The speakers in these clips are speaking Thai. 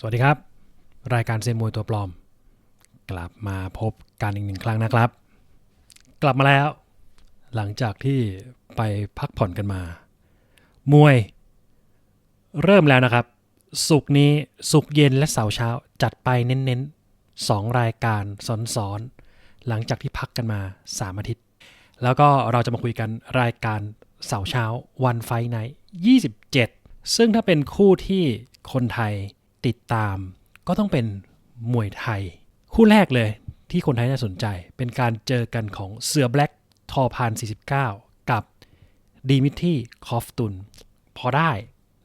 สวัสดีครับ รายการเซนมวยตัวปลอม กลับมาพบกันอีกหนึ่งครั้งนะครับ กลับมาแล้ว หลังจากที่ไปพักผ่อนกันมา มวย เริ่มแล้วนะครับ สุกนี้สุกเย็นและเสาร์เช้าจัดไปเน้นๆสองรายการซ้อนๆหลังจากที่พักกันมา 3 อาทิตย์ แล้วก็เราจะมาคุยกันรายการเสาร์เช้าวันไฟไนท์27 ซึ่งถ้าเป็นคู่ที่คนไทย ติดตามก็ต้องเป็นมวยไทย คู่แรกเลยที่คนไทยน่าสนใจ เป็นการเจอกันของเสือแบล็กทอพาน 49 กับดีมิทีคอฟตุน พอได้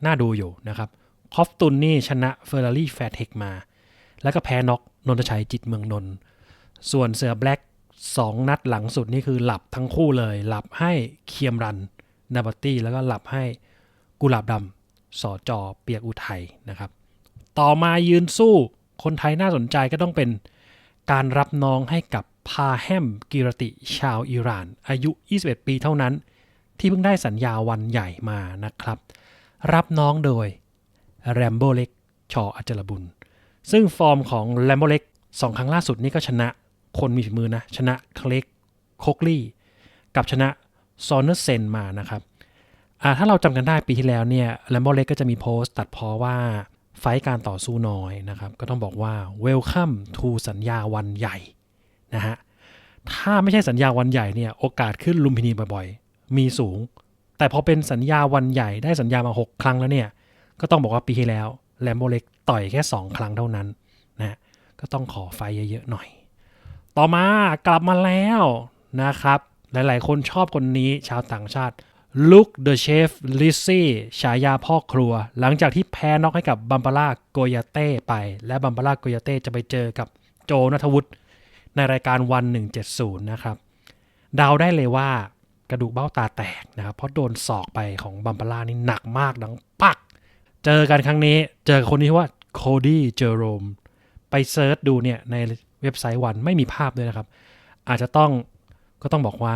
น่าดูอยู่นะครับ คอฟตุนนี่ชนะเฟอร์รารี่แฟร์เทคมา แล้วก็แพ้น็อกนนทชัยจิตเมืองนนท์ส่วนเสือแบล็กสองนัดหลังสุดนี่คือหลับทั้งคู่เลย หลับให้เคียมรันนาบัตตี้แล้วก็หลับให้กุหลาบดำสอจอเปียกอุทัยนะครับ ต่อมายืนสู้ คนไทยน่าสนใจก็ต้องเป็นการรับน้องให้กับพาแฮมกิรติชาวอิหร่าน อายุ 21 ปีเท่านั้น ที่เพิ่งได้สัญญาวันใหญ่มานะครับ รับน้องโดยแรมโบเล็กชออัจรบุญ ซึ่งฟอร์มของแรมโบเล็กสองครั้งล่าสุดนี่ก็ชนะคนมีฝีมือนะ ชนะเคล็กโคกลี่ กับชนะซอนเนอร์เซนมานะครับถ้าเราจำกันได้ปีที่แล้วเนี่ยแรมโบเล็กก็จะมีโพสต์ตัดพอว่า ไฟการต่อสู้น้อยนะครับ ก็ต้องบอกว่า Welcome to สัญญาวันใหญ่นะฮะถ้าไม่ใช่สัญญาวันใหญ่เนี่ยโอกาสขึ้นลุมพินีบ่อยๆ มีสูง แต่พอเป็นสัญญาวันใหญ่ได้สัญญามา 6 ครั้งแล้วเนี่ย ก็ต้องบอกว่าปีที่แล้วแลมโบเล็กต่อยแค่ 2 ครั้งเท่านั้นนะก็ต้องขอไฟเยอะๆหน่อย ต่อมากลับมาแล้วนะครับ หลายๆ คนชอบคนนี้ชาวต่างชาติ ลุคเดอะเชฟลิซซี่ฉายาพ่อครัว หลังจากที่แพ้น็อกให้กับบัมบาร่าโกยาเต้ไป และบัมบาร่าโกยาเต้จะไปเจอกับโจนัทวุฒิในรายการวัน 170 นะครับเดาได้เลยว่ากระดูกเบ้าตาแตกนะครับ เพราะโดนศอกไปของบัมบาร่านี่หนักมากดังปัก เจอกันครั้งนี้เจอคนนี้ว่าโคดี้เจอโรม ไปเซิร์ชดูเนี่ยในเว็บไซต์วันไม่มีภาพด้วยนะครับ อาจจะต้องก็ต้องบอกว่า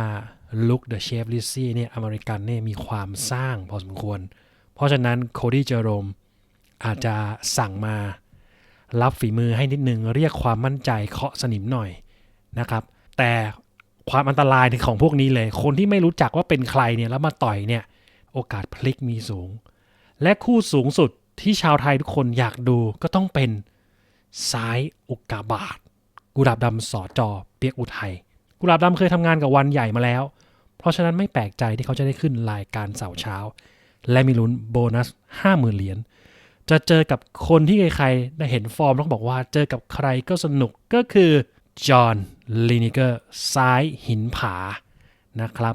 ลุคเดอะเชฟลิซี่เนี่ยอเมริกันเนี่ยมีความสร้างพอสมควร เพราะฉะนั้นโคดี้เจอโรมอาจจะสั่งมารับฝีมือให้นิดนึง เรียกความมั่นใจเคาะสนิมหน่อยนะครับ แต่ความอันตรายของพวกนี้เลย คนที่ไม่รู้จักว่าเป็นใครเนี่ยแล้วมาต่อยเนี่ย โอกาสพลิกมีสูง และคู่สูงสุดที่ชาวไทยทุกคนอยากดูก็ต้องเป็นซ้ายอุกกาบาตกุหลาบดำสอจอเปียกอุทัยกุหลาบดำเคยทำงานกับวันใหญ่มาแล้ว เพราะฉะนั้นไม่แปลกใจที่เขาจะได้ขึ้นรายการเสาร์เช้า และมีลุ้นโบนัส 50,000 เหรียญจะเจอกับคนที่ใครๆได้เห็นฟอร์มต้องบอกว่าเจอกับใครก็สนุกก็คือจอห์นลินิเกอร์ซ้ายหินผานะครับ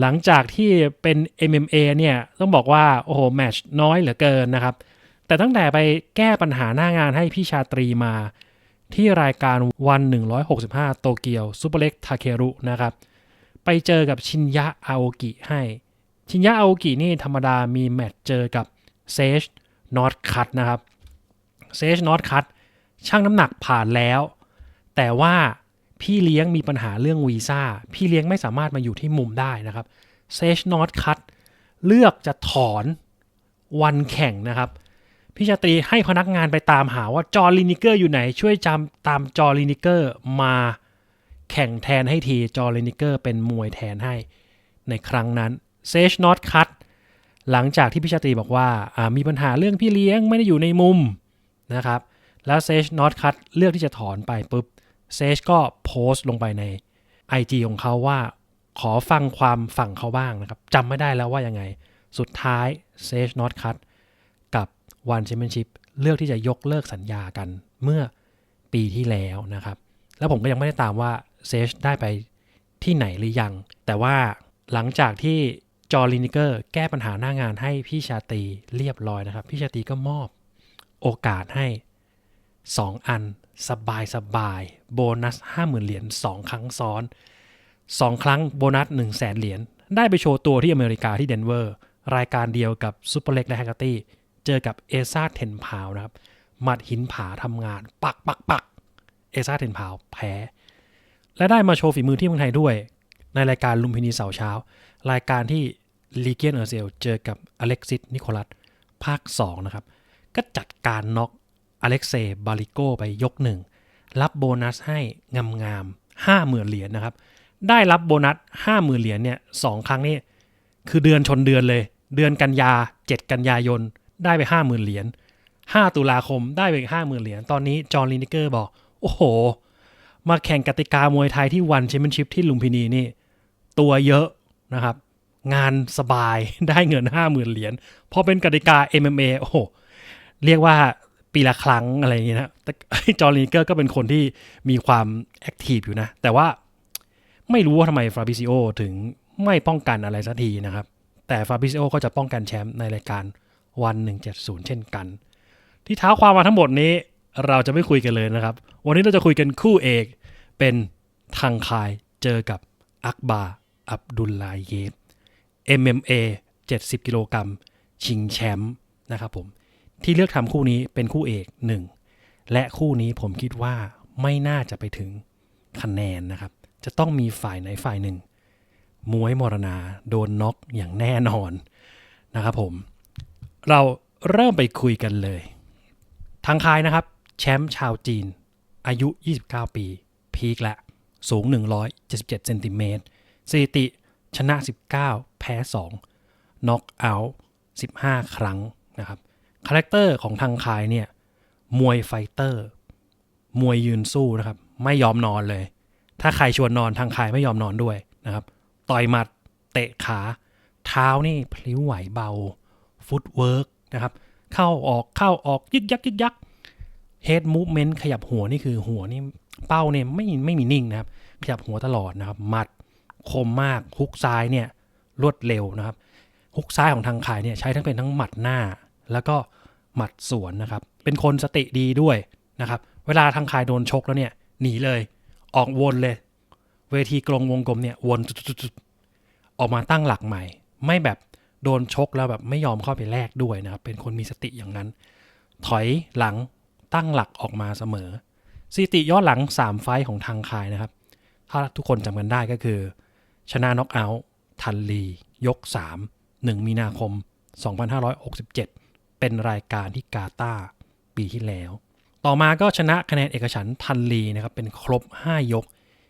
หลังจากที่เป็น MMA เนี่ยต้องบอกว่า โอ้โห แมชน้อยเหลือเกินนะครับ แต่ตั้งแต่ไปแก้ปัญหาหน้างานให้พี่ชาตรีมา ที่รายการวัน 165 โตเกียวซูเปอร์เล็กทาเครุนะครับ ไปเจอกับชินยะอาโอกิให้ ชินยะอาโอกินี่ธรรมดามีแมตช์เจอกับเซจนอตคัตนะครับเซจนอตคัตช่างน้ำหนักผ่านแล้ว แต่ว่าพี่เลี้ยงมีปัญหาเรื่องวีซ่า พี่เลี้ยงไม่สามารถมาอยู่ที่มุมได้นะครับเซจนอตคัตเลือกจะถอนวันแข่งนะครับ พี่ชาตรีให้พนักงานไปตามหาว่าจอร์ลินิเกอร์อยู่ไหน ช่วยจำตามจอร์ลินิเกอร์มา แข่งแทนให้ที จอร์ลินิเกอร์เป็นมวยแทนให้ ในครั้งนั้นเซจนอตคัตหลังจากที่พี่ชาตรีบอกว่าามีปัญหาเรื่องพี่เลี้ยงไม่ได้อยู่ในมุมนะครับ แล้วเซจนอตคัตเลือกที่จะถอนไปปุ๊บเซจก็โพสต์ลงไปใน IG ของเขาว่าขอฟังความฝั่งเขาบ้างนะครับจำไม่ได้แล้วว่ายังไง สุดท้ายเซจนอตคัตกับวันแชมเปี้ยนชิพเลือกที่จะยกเลิกสัญญากันเมื่อปีที่แล้วนะครับ แล้วผมก็ยังไม่ได้ตามว่า เซจได้ไปที่ไหนหรือยัง แต่ว่าหลังจากที่จอร์ลินิเกอร์แก้ปัญหาหน้างานให้พี่ชาตีเรียบร้อยนะครับ พี่ชาตีก็มอบโอกาสให้ 2 อันสบายสบายโบนัส 50,000 เหรียญ2ครั้งซ้อน 2 ครั้งโบนัส 1 0 0 0 0แสนเหรียญได้ไปโชว์ตัวที่อเมริกาที่เดนเวอร์ รายการเดียวกับซูเปอร์เล็กและแฮกเกอร์ตี้เจอกับเอซ่าเทนพาวนะครับหมัดหินผาทำงาน ปักปักปักเอซ่าเทนพาวแพ้ และได้มาโชว์ฝีมือที่เมืองไทยด้วย ในรายการลุมพินีเสาร์เช้า รายการที่ลีเกียนเออร์เซลเจอกับอเล็กซิสนิโคลัสภาค 2 นะครับ ก็จัดการน็อกอเล็กเซย์บาริโกไปยกหนึ่งรับโบนัสให้งามๆห้าหมื่นเหรียญนะครับ ได้รับโบนัสห้าหมื่นเหรียญเนี่ยสองครั้งนี่คือเดือนชนเดือนเลย เดือนกันยา7กันยายน ได้ไปห้าหมื่นเหรียญ5ตุลาคมได้ไปห้าหมื่นเหรียญตอนนี้จอห์นลินนิเกอร์บอก โอ้โห มาแข่งกติกามวยไทยที่วันแชมเปี้ยนชิพที่ลุมพินีนี่ ตัวเยอะนะครับ งานสบายได้เงิน 5 0,000 เหรียญพอเป็นกติกา MMA โอ้โห เรียกว่าปีละครั้งอะไรอย่างเงี้ยนะแต่จอร์ลีเกอร์ก็เป็นคนที่มีความแอคทีฟอยู่นะ แต่ว่าไม่รู้ว่าทำไมฟาบิซิโอถึงไม่ป้องกันอะไรสักทีนะครับ แต่ฟาบิซิโอก็จะป้องกันแชมป์ในรายการวัน 170 เช่นกัน ที่เท้าความมาทั้งหมดนี้ เราจะไม่คุยกันเลยนะครับ วันนี้เราจะคุยกันคู่เอกเป็นทางคายเจอกับอักบาอับดุลลาเยฟ MMA 70 กิโลกรัมชิงแชมป์นะครับผม ที่เลือกทำคู่นี้เป็นคู่เอกหนึ่งและคู่นี้ผมคิดว่าไม่น่าจะไปถึงคะแนนนะครับ จะต้องมีฝ่ายไหนฝ่ายหนึ่งมวยมรณาโดนน็อกอย่างแน่นอนนะครับผม เราเริ่มไปคุยกันเลย ทางคายนะครับ แชมป์ชาวจีน อายุ 29 ปี พีคและสูง 177เซนติเมตรสถิติชนะ 19 แพ้ 2น็อกเอาท์15 ครั้งนะครับ คาแรคเตอร์ของทางคายเนี่ย มวยไฟเตอร์ มวยยืนสู้นะครับ ไม่ยอมนอนเลย ถ้าใครชวนนอนทางคายไม่ยอมนอนด้วยนะครับ ต่อยหมัด เตะขา เท้านี่พลิ้วไหวเบา ฟุตเวิร์กนะครับ เข้าออกเข้าออกยึกยักยึกยักเฮ ดมูฟเมนต์ขยับหัวนี่คือหัวนี่เป้าเนี่ยไม่ไม่มีนิ่งนะครับ ขยับหัวตลอดนะครับหมัดคมมากฮุกซ้ายเนี่ยรวดเร็วนะครับฮุกซ้ายของทางขายเนี่ยใช้ทั้งเป็นทั้งหมัดหน้า แล้วก็หมัดสวนนะครับ เป็นคนสติดีด้วยนะครับ เวลาทางขายโดนชกแล้วเนี่ยหนีเลย ออกวนเลย เวทีกลงวงกลมเนี่ยวนจุดๆๆออกมาตั้งหลักใหม่ ไม่แบบโดนชกแล้วแบบไม่ยอมเข้าไปแลกด้วยนะครับ เป็นคนมีสติอย่างนั้น ถอยหลัง ตั้งหลักออกมาเสมอสถิติย้อนหลัง 3 ไฟต์ของทางคายนะครับ ถ้าทุกคนจำกันได้ก็คือ ชนะน็อกเอาท์ทันลี ยก 3 1 มีนาคม 2567 เป็นรายการที่กาตาร์ปีที่แล้ว ต่อมาก็ชนะคะแนนเอกฉันทันลีนะครับเป็นครบ 5 ยก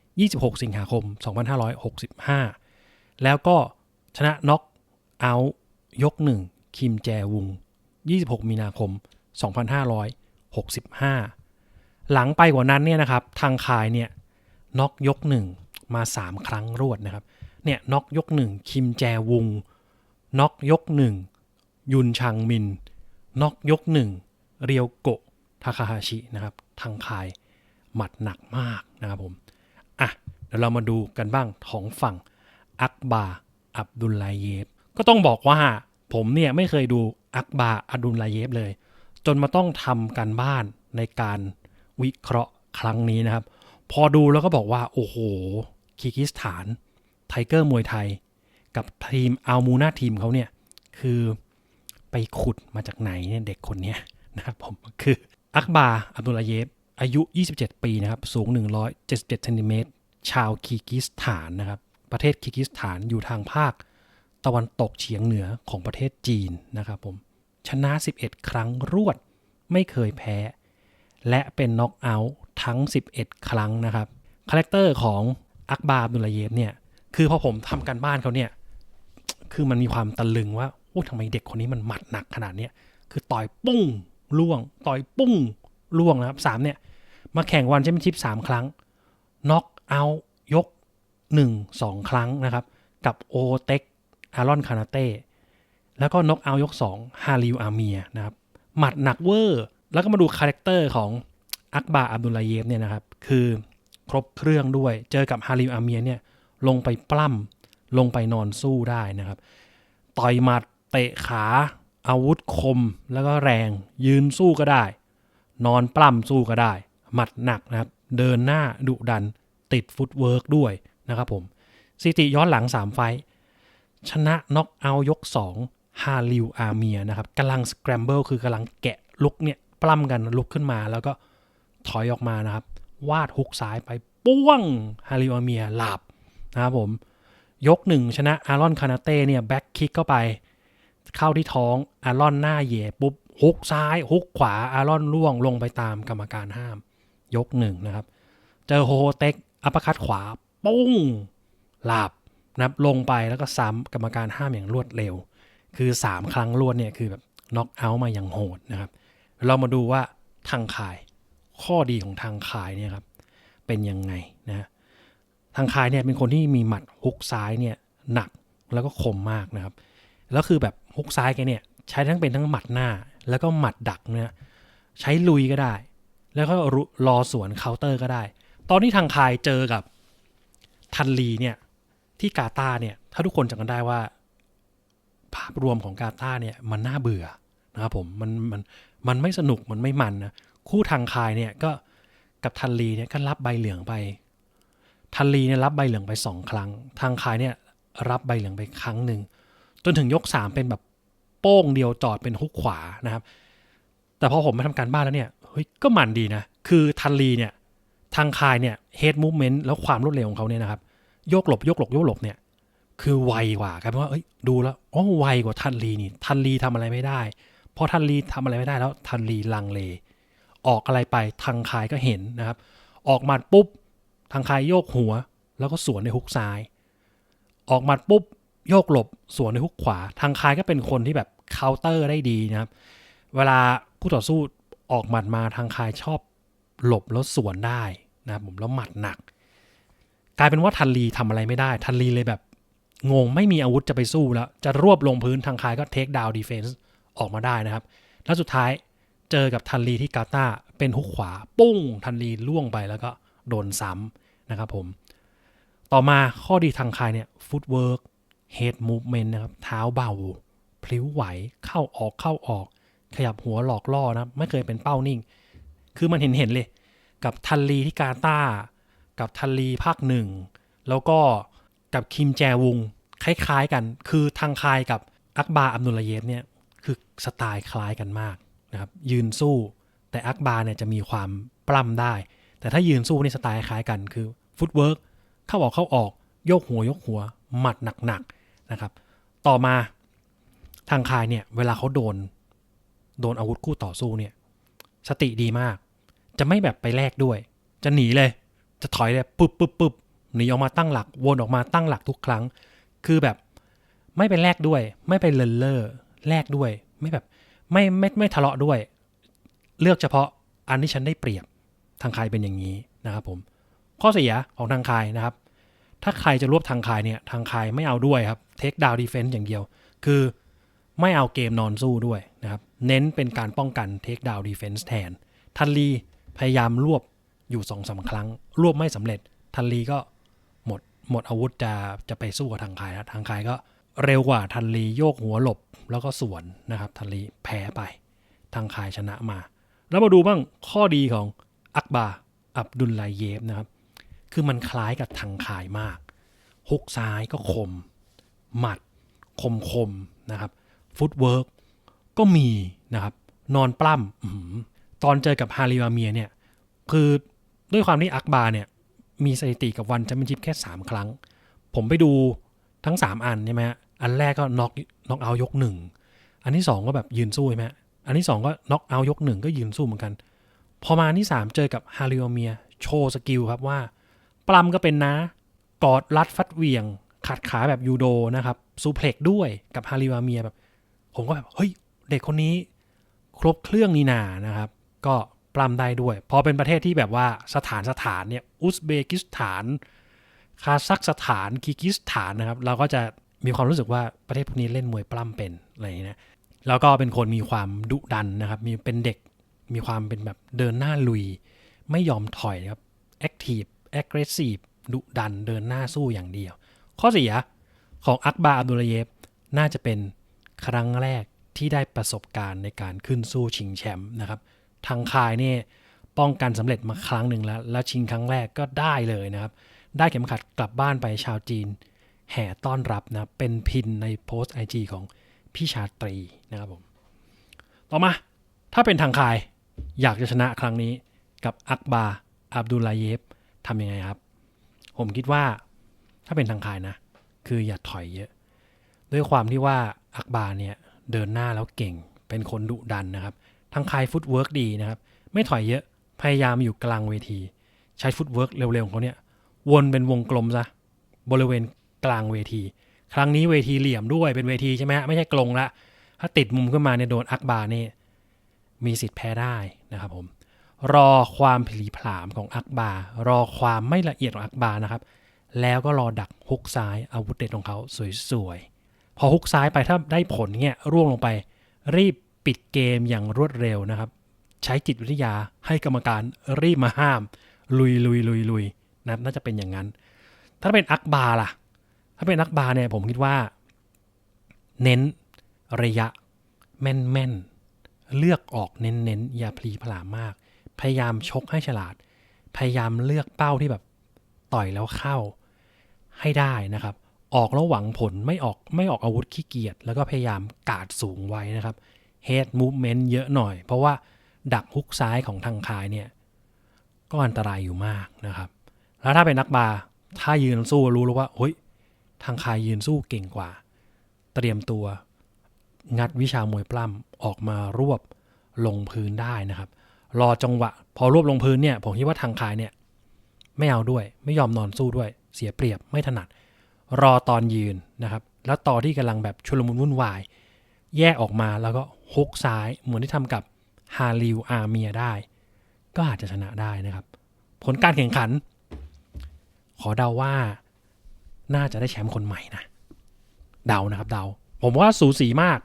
26 สิงหาคม 2565 แล้วก็ชนะน็อกเอาท์ยก 1 คิมแจวุง 26 มีนาคม 65 หลังไปกว่านั้นเนี่ยนะครับทางคายเนี่ยน็อกยก 1 มา 3 ครั้งรวดนะครับเนี่ยน็อกยก 1 คิมแจวุงน็อกยก 1 ยุนชังมินน็อกยก 1 เรียวโกะทาคาฮาชินะครับทางคายหมัดหนักมากนะครับผมอะเดี๋ยวเรามาดูกันบ้างของฝั่งอักบาอับดุลลาเยฟก็ต้องบอกว่าผมเนี่ยไม่เคยดูอักบาอับดุลลาเยฟเลย จนมาต้องทำการบ้านในการวิเคราะห์ครั้งนี้นะครับ พอดูแล้วก็บอกว่า โอ้โหคีร์กิสถาน ไทเกอร์มวยไทย กับทีมอัลมูนาทีมเขาเนี่ย คือไปขุดมาจากไหนเนี่ยเด็กคนนี้นะครับผมคืออักบาอับดุลาเยฟอายุ 27 ปีนะครับ สูง 177เซนติเมตรชาวคีร์กิสถานนะครับ ประเทศคีร์กิสถานอยู่ทางภาค ตะวันตกเฉียงเหนือของประเทศจีนนะครับผม ชนะ 11 ครั้งรวด ไม่เคยแพ้ และเป็นน็อกเอาท์ทั้ง 11 ครั้งนะครับ คาแรคเตอร์ของอักบาบดุลเยฟเนี่ย คือพอผมทำการบ้านเขาเนี่ย คือมันมีความตะลึงว่าโอ้ทำไมเด็กคนนี้มันหมัดหนักขนาดเนี้ยคือต่อยปุ้งล่วง ต่อยปุ้งล่วงนะครับสามเนี่ย มาแข่งวันแชมเปี้ยนชิพสามครั้งน็อกเอาท์ยก1 2ครั้งนะครับ กับโอเต็กอารอนคานาเต้ แล้วก็น็อกเอายก 2 ฮาริวอาเมียนะครับ หมัดหนักเวอร์ แล้วก็มาดูคาแรคเตอร์ของอักบาอับดุลลาเยฟเนี่ยนะครับ คือครบเครื่องด้วย เจอกับฮาริวอาเมียเนี่ยลงไปปล้ำลงไปนอนสู้ได้นะครับ ต่อยหมัดเตะขาอาวุธคมแล้วก็แรง ยืนสู้ก็ได้ นอนปล้ำสู้ก็ได้ หมัดหนักนะครับ เดินหน้าดุดัน ติดฟุตเวิร์กด้วยนะครับผม สิติย้อนหลัง 3 ไฟชนะน็อกเอายก 2 ฮาริวอาเมียนะครับกำลังสแครมเบิลคือกำลังแกะลุกเนี่ยปล้ำกันลุกขึ้นมา แล้วก็ถอยออกมานะครับ วาดฮุกซ้ายไปป้วงฮาริวอาเมียหลับนะครับผมยกหนึ่งชนะอารอนคานาเต้เนี่ยแบ็คคิกเข้าไป เข้าที่ท้องอารอนหน้าเหย่ปุ๊บฮุกซ้ายฮุกขวาอารอนล่วงลงไปตามกรรมการห้าม ยกหนึ่งนะครับ เจอโฮโฮเต็กอัปคัดขวาปุ้งหลับนะครับลงไปแล้วก็ซ้ำกรรมการห้ามอย่างรวดเร็ว คือ 3 ครั้งรวดเนี่ยคือแบบน็อกเอาท์มาอย่างโหดนะครับ เรามาดูว่าทางขายข้อดีของทางขายเนี่ยครับเป็นยังไงนะทางคายเนี่ยเป็นคนที่มีหมัดฮุกซ้ายเนี่ยหนักแล้วก็คมมากนะครับ แล้วคือแบบฮุกซ้ายแกเนี่ยใช้ทั้งเป็นทั้งหมัดหน้า แล้วก็หมัดดักเนี่ยใช้ลุยก็ได้ แล้วก็รุรอสวนเคาน์เตอร์ก็ได้ ตอนที่ทางคายเจอกับทันลีเนี่ยที่กาตาร์เนี่ยถ้าทุกคนจำกันได้ว่า ภาพรวมของกาตาร์เนี่ยมันน่าเบื่อนะครับผมมันมันมันไม่สนุกมันไม่มันนะคู่ทางคายเนี่ยก็กับทันลีเนี่ยก็รับใบเหลืองไป ทันลีเนี่ยรับใบเหลืองไปสองครั้ง ทางคายเนี่ยรับใบเหลืองไปครั้งหนึ่งจนถึงยกสามเป็นแบบโป้งเดียวจอดเป็นฮุกขวานะครับ แต่พอผมมาทำการบ้านแล้วเนี่ยเฮ้ยก็มันดีนะ คือทันลีเนี่ยทางคายเนี่ยเฮดมูฟเมนต์แล้วความรวดเร็วของเขาเนี่ยนะครับโยกหลบโยกหลบโยกหลบเนี่ย คือไวกว่ากลายเป็นว่าเอ้ยดูแล้วอ๋อไวกว่าทันลีนี่ ทันลีทำอะไรไม่ได้พอทันลีทำอะไรไม่ได้แล้วทันลีลังเล ออกอะไรไปทางคายก็เห็นนะครับ ออกหมาปุ๊บทางคายโยกหัว แล้วก็สวนในฮุกซ้าย ออกหมัดปุ๊บโยกหลบสวนในฮุกขวา ทางคายก็เป็นคนที่แบบเคาน์เตอร์ได้ดีนะครับ เวลาคู่ต่อสู้ออกหมัดมาทางคายชอบหลบแล้วสวนได้นะครับผมแล้วหมัดหนัก กลายเป็นว่าทันลีทำอะไรไม่ได้ ทันลีเลยแบบ งงไม่มีอาวุธจะไปสู้แล้ว จะรวบลงพื้นทางคายก็เทคดาวดีเฟนส์ออกมาได้นะครับ แล้วสุดท้ายเจอกับทันลีที่กาตาเป็นฮุกขวา ปุ้ง ทันลีล่วงไปแล้วก็โดนซ้ำนะครับผม ต่อมาข้อดีทางคายเนี่ยฟุตเวิร์กเฮดมูฟเมนต์นะครับ เท้าเบาพลิ้วไหวเข้าออกเข้าออก ขยับหัวหลอกล่อนะครับไม่เคยเป็นเป้านิ่ง คือมันเห็นเห็นๆเลย กับทันลีที่กาตากับทันลีภาคหนึ่งแล้วก็ กับคิมแจวุงคล้ายๆกัน คือทางคายกับอักบาอับดุลเยฟเนี่ยคือสไตล์คล้ายกันมากนะครับยืนสู้ แต่อักบาเนี่ยจะมีความปล้ำได้ แต่ถ้ายืนสู้นี่สไตล์คล้ายกันคือฟุตเวิร์กเข้าออกเข้าออกโยกหัวยกหัว หมัดหนักๆนะครับ ต่อมาทางคายเนี่ยเวลาเขาโดน โดนอาวุธคู่ต่อสู้เนี่ยสติดีมาก จะไม่แบบไปแลกด้วย จะหนีเลย จะถอยเลยปุ๊บปุ๊บปุ๊บ หนีออกมาตั้งหลัก วนออกมาตั้งหลักทุกครั้ง คือแบบไม่ไปแลกด้วย ไม่ไปเลนเลอร์แลกด้วย ไม่แบบไม่ไม่ไม่ทะเลาะด้วย เลือกเฉพาะอันที่ฉันได้เปรียบทางคายเป็นอย่างนี้นะครับผม ข้อเสียของทางคายนะครับ ถ้าใครจะรวบทางคายเนี่ยทางคายไม่เอาด้วยครับเทคดาวดีเฟนต์อย่างเดียว คือไม่เอาเกมนอนสู้ด้วยนะครับ เน้นเป็นการป้องกันเทคดาวดีเฟนส์แทน ทันลีพยายามรวบอยู่สองสาครั้ง รวบไม่สำเร็จ ทันลีก็ หมดอาวุธจะจะไปสู้กับทางคายแล้วทางคายก็เร็วกว่าทันลีโยกหัวหลบแล้วก็สวนนะครับ ทันลีแพ้ไป ทางคายชนะมา แล้วมาดูบ้างข้อดีของอักบาอับดุลไลเยฟนะครับ คือมันคล้ายกับทางคายมากฮุกซ้ายก็คม หมัดคมคมๆนะครับฟุตเวิร์กก็มีนะครับ นอนปล้ำอตอนเจอกับฮาริวาเมียเนี่ย คือด้วยความที่อักบาเนี่ย มีสถิติกับวันแชมเปี้ยนชิพแค่ 3 ครั้ง ผมไปดูทั้ง 3 อันใช่ไหมฮะอันแรกก็น็อกน็อกเอายกหนึ่งอันที่ 2 ก็แบบยืนสู้ใช่ไหมฮะอันที่ 2 ก็น็อกเอายกหนึ่งก็ยืนสู้เหมือนกัน พอมาอันที่ 3 เจอกับฮาริวาเมียโชว์สกิลครับว่า ปล้ำก็เป็นนะ กอดรัดฟัดเวียง ขัดขาแบบยูโดนะครับซูเพล็กซ์ด้วยกับฮาริวาเมียแบบ ผมก็แบบ เฮ้ย เด็กคนนี้ครบเครื่องนี่นานะครับ ก็ ปล้ำได้ด้วย พอเป็นประเทศที่แบบว่าสถานสถานเนี่ยอุซเบกิสถาน คาซัคสถานคีร์กิสถานนะครับ เราก็จะมีความรู้สึกว่าประเทศพวกนี้เล่นมวยปล้ำเป็นอะไรอย่างนี้นะแล้วก็เป็นคนมีความดุดันนะครับ มีเป็นเด็กมีความเป็นแบบเดินหน้าลุย ไม่ยอมถอยครับ active aggressive ดุดันเดินหน้าสู้อย่างเดียว ข้อเสียของอักบาอับดุลเยฟน่าจะเป็นครั้งแรกที่ได้ประสบการณ์ในการขึ้นสู้ชิงแชมป์นะครับ ทางคายเนี่ยป้องกันสำเร็จมาครั้งหนึ่งแล้ว แล้วชิงครั้งแรกก็ได้เลยนะครับ ได้เข็มขัดกลับบ้านไปชาวจีน แห่ต้อนรับนะบเป็นพินในโพสต์ไอจของพี่ชาตรีนะครับผม ต่อมาถ้าเป็นทางคายอยากจะชนะครั้งนี้กับอักบาอับดุลลาเยฟทำยังไงครับ ผมคิดว่าถ้าเป็นทางคายนะ คืออย่าถอยเยอะ ด้วยความที่ว่าอักบาเนี่ยเดินหน้าแล้วเก่ง เป็นคนดุดันนะครับ ทางคายฟุตเวิร์กดีนะครับ ไม่ถอยเยอะพยายามอยู่กลางเวที ใช้ฟุตเวิร์กเร็วๆของเขาเนี่ย วนเป็นวงกลมซะบริเวณกลางเวที ครั้งนี้เวทีเหลี่ยมด้วยเป็นเวทีใช่ไหมฮะไม่ใช่กลงละถ้าติดมุมขึ้นมาเนี่ยโดนอักบาเนี่ยมีสิทธิ์แพ้ได้นะครับผมรอความผลีผลามของอักบารอความไม่ละเอียดของอักบานะครับ แล้วก็รอดักฮุกซ้ายอาวุธเด็ดของเขาสวยๆ พอฮุกซ้ายไปถ้าได้ผลเนี่ยร่วงลงไป รีบ ปิดเกมอย่างรวดเร็วนะครับ ใช้จิตวิทยาให้กรรมการรีบมาห้าม ลุยลุยลุยลุยนะน่าจะเป็นอย่างนั้น ถ้าเป็นอักบาล่ะ ถ้าเป็นอักบาเนี่ยผมคิดว่า เน้นระยะแม่นแม่นเลือกออกเน้นเน้นอย่าพลีผลามมาก พยายามชกให้ฉลาด พยายามเลือกเป้าที่แบบต่อยแล้วเข้าให้ได้นะครับ ออกแล้วหวังผลไม่ออกไม่ออกอาวุธขี้เกียจแล้วก็พยายามกาดสูงไว้นะครับ head movement เยอะหน่อย เพราะว่าดักฮุกซ้ายของทางคายเนี่ย ก็อันตรายอยู่มากนะครับ แล้วถ้าเป็นนักบาร์ถ้ายืนสู้รู้แล้วว่าเฮ้ยทางคายยืนสู้เก่งกว่า เตรียมตัวงัดวิชามวยปล้ำออกมารวบลงพื้นได้นะครับ รอจังหวะ พอรวบลงพื้นเนี่ย ผมคิดว่าทางคายเนี่ย ไม่เอาด้วย ไม่ยอมนอนสู้ด้วย เสียเปรียบไม่ถนัด รอตอนยืนนะครับ แล้วตอนที่กำลังแบบชุลมุนวุ่นวาย แยกออกมาแล้วก็ ฮุกซ้ายเหมือนที่ทำกับฮาริวอาเมียได้ ก็อาจจะชนะได้นะครับ ผลการแข่งขัน ขอเดาว่าน่าจะได้แชมป์คนใหม่นะเดานะครับเดา ผมว่าสูสีมาก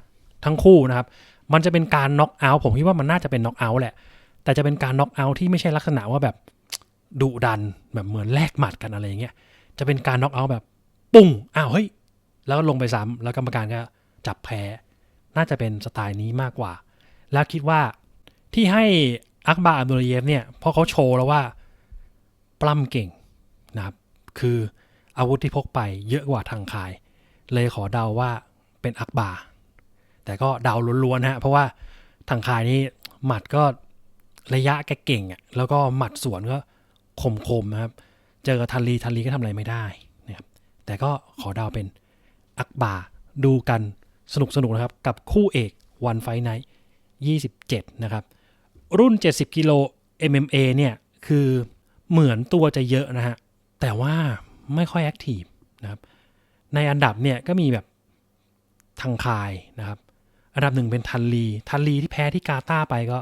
ทั้งคู่นะครับ มันจะเป็นการน็อกเอาท์ผมคิดว่ามันน่าจะเป็นน็อกเอาท์แหละ แต่จะเป็นการน็อกเอาท์ที่ไม่ใช่ลักษณะว่าแบบดุดันแบบเหมือนแลกหมัดกันอะไรอย่างเงี้ยจะเป็นการน็อกเอาท์แบบปุ้งอ้าวเฮ้ยแล้วลงไปซ้ำแล้วกรรมการก็จับแพ้ น่าจะเป็นสไตล์นี้มากกว่า แล้วคิดว่าที่ให้อักบาอับดุลเยฟเนี่ยเพราะเขาโชว์แล้วว่า ปล้ำเก่งนะครับ คืออาวุธที่พกไปเยอะกว่าทางคาย เลยขอเดาว่าเป็นอักบา แต่ก็เดาล้วนๆฮะเพราะว่าทางคายนี่หมัดก็ระยะแกเก่งอะแล้วก็หมัดสวนก็คมๆนะครับ เจอทันลีทันลีก็ทำอะไรไม่ได้นะครับแต่ก็ขอเดาเป็นอักบาดูกัน สนุกๆนะครับ กับคู่เอกวันไฟไนท์27 นะครับ รุ่น 70 กิโล MMA เนี่ย คือเหมือนตัวจะเยอะนะฮะ แต่ว่าไม่ค่อยแอคทีฟนะครับ ในอันดับเนี่ยก็มีแบบทางคายนะครับ อันดับหนึ่งเป็นทันลี ทันลีที่แพ้ที่กาตาไปก็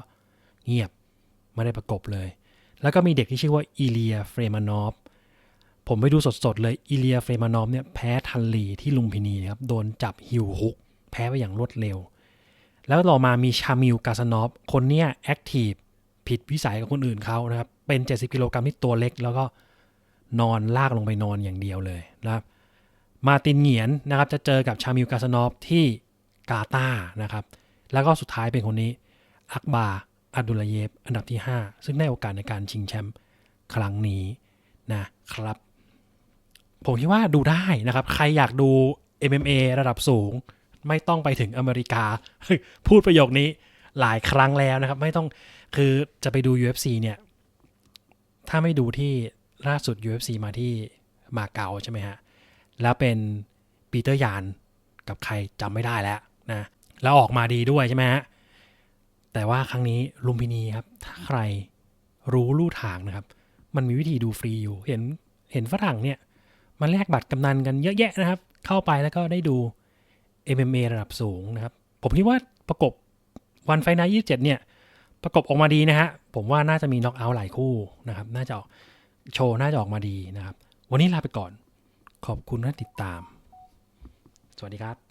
เงียบไม่ได้ประกบเลย แล้วก็มีเด็กที่ชื่อว่าอีเลียเฟรมานอฟผมไปดูสดๆเลยอีเลียเฟรมานอฟเนี่ยแพ้ทันลีที่ลุมพินีนะครับ โดนจับฮิวฮุก แพ้ไปอย่างรวดเร็ว แล้วต่อมามีชามิลกาซานอฟคนเนี้ยแอคทีฟผิดวิสัยกับคนอื่นเขานะครับ เป็น 70 กิโลกรัมที่ตัวเล็ก แล้วก็นอนลากลงไปนอนอย่างเดียวเลยนะครับ มาตินเหงียนนะครับจะเจอกับชามิลกาซานอฟที่กาตาร์นะครับ แล้วก็สุดท้ายเป็นคนนี้ อักบาอัดุลเยฟอันดับที่ 5 ซึ่งได้โอกาสในการชิงแชมป์ครั้งนี้นะครับ ผมคิดว่าดูได้นะครับ ใครอยากดู MMA ระดับสูง ไม่ต้องไปถึงอเมริกา พูดประโยคนี้หลายครั้งแล้วนะครับ ไม่ต้องคือจะไปดู UFC เนี่ย ถ้าไม่ดูที่ล่าสุด UFC มาที่มาเก๊าใช่ไหมฮะ แล้วเป็นปีเตอร์ยานกับใครจำไม่ได้แล้วนะแล้วออกมาดีด้วยใช่ไหมฮะ แต่ว่าครั้งนี้ลุมพินีครับ ถ้าใครรู้ลู่ทางนะครับ มันมีวิธีดูฟรีอยู่ เห็นเห็นฝรั่งเนี่ย มันแลกบัตรกำนันกันเยอะแยะนะครับ เข้าไปแล้วก็ได้ดู MMA ระดับสูงนะครับ ผมคิดว่าประกบวันไฟนายยี่สิบเจ็ดเนี่ย ประกบออกมาดีนะฮะ ผมว่าน่าจะมีน็อกเอาท์หลายคู่นะครับ น่าจะออกโชว์น่าจะออกมาดีนะครับ วันนี้ลาไปก่อน ขอบคุณที่ติดตาม สวัสดีครับ